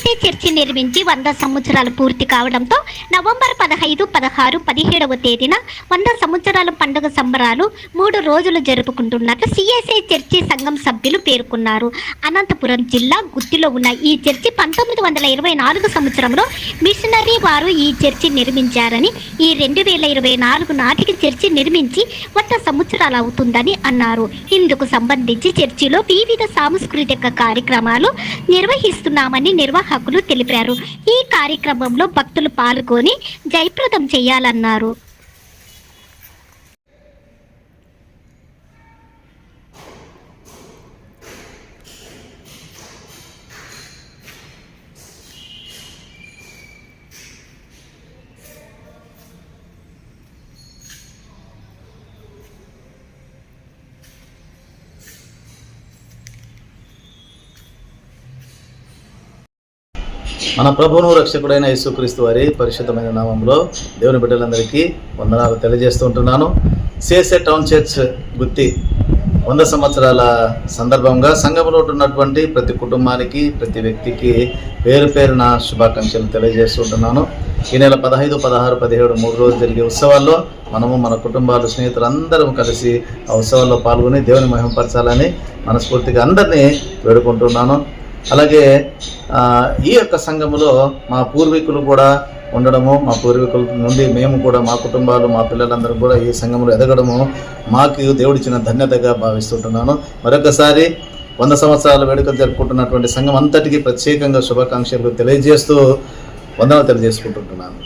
CSI church నిర్మించి వంద సంవత్సరాలు పూర్తి కావడంతో నవంబర్ పదహైదు పదహారు పదిహేడవ తేదీన వంద సంవత్సరాల పండుగ సంబరాలు మూడు రోజులు జరుపుకుంటున్నట్లు సిఎస్ఐ చర్చి సంఘం సభ్యులు పేర్కొన్నారు. అనంతపురం జిల్లా గుత్తిలో ఉన్న ఈ చర్చి పంతొమ్మిది వందల ఇరవై నాలుగు సంవత్సరంలో మిషనరీ వారు ఈ చర్చి నిర్మించారని ఈ రెండు వేల ఇరవై నాలుగు నాటికి చర్చి నిర్మించి వంద సంవత్సరాలు అవుతుందని అన్నారు. ఇందుకు సంబంధించి చర్చిలో వివిధ సాంస్కృతిక కార్యక్రమాలు నిర్వహిస్తున్నామని హక్కులు తెలిపారు. ఈ కార్యక్రమంలో భక్తులు పాల్గొని జయప్రదం చేయాలన్నారు. మన ప్రభువును రక్షకుడైన యేసుక్రీస్తు వారి పరిశుద్ధమైన నామంలో దేవుని బిడ్డలందరికీ వందనాలు తెలియజేస్తూ ఉంటున్నాను. సిఎస్ఏ టౌన్ చర్చ్ గుత్తి వంద సంవత్సరాల సందర్భంగా సంఘంలో ఉన్నటువంటి ప్రతి కుటుంబానికి ప్రతి వ్యక్తికి పేరు పేరున శుభాకాంక్షలు తెలియజేస్తుంటున్నాను ఈ నెల పదహైదు పదహారు పదిహేడు మూడు రోజులు జరిగే ఉత్సవాల్లో మనము మన కుటుంబాలు స్నేహితులందరం కలిసి ఆ ఉత్సవాల్లో పాల్గొని దేవుని మహిమపరచాలని మనస్ఫూర్తిగా అందరినీ వేడుకుంటున్నాను. అలాగే ఈ యొక్క సంఘములో మా పూర్వీకులు కూడా ఉండడము మా పూర్వీకుల నుండి మేము కూడా మా కుటుంబాలు మా పిల్లలందరూ కూడా ఈ సంఘంలో ఎదగడము మాకు దేవుడిచ్చిన ధన్యతగా భావిస్తుంటున్నాను. మరొకసారి వంద సంవత్సరాల వేడుకలు జరుపుకుంటున్నటువంటి సంఘం అంతటికీ ప్రత్యేకంగా శుభాకాంక్షలు తెలియజేస్తూ వందనాలు తెలియజేసుకుంటుంటున్నాను.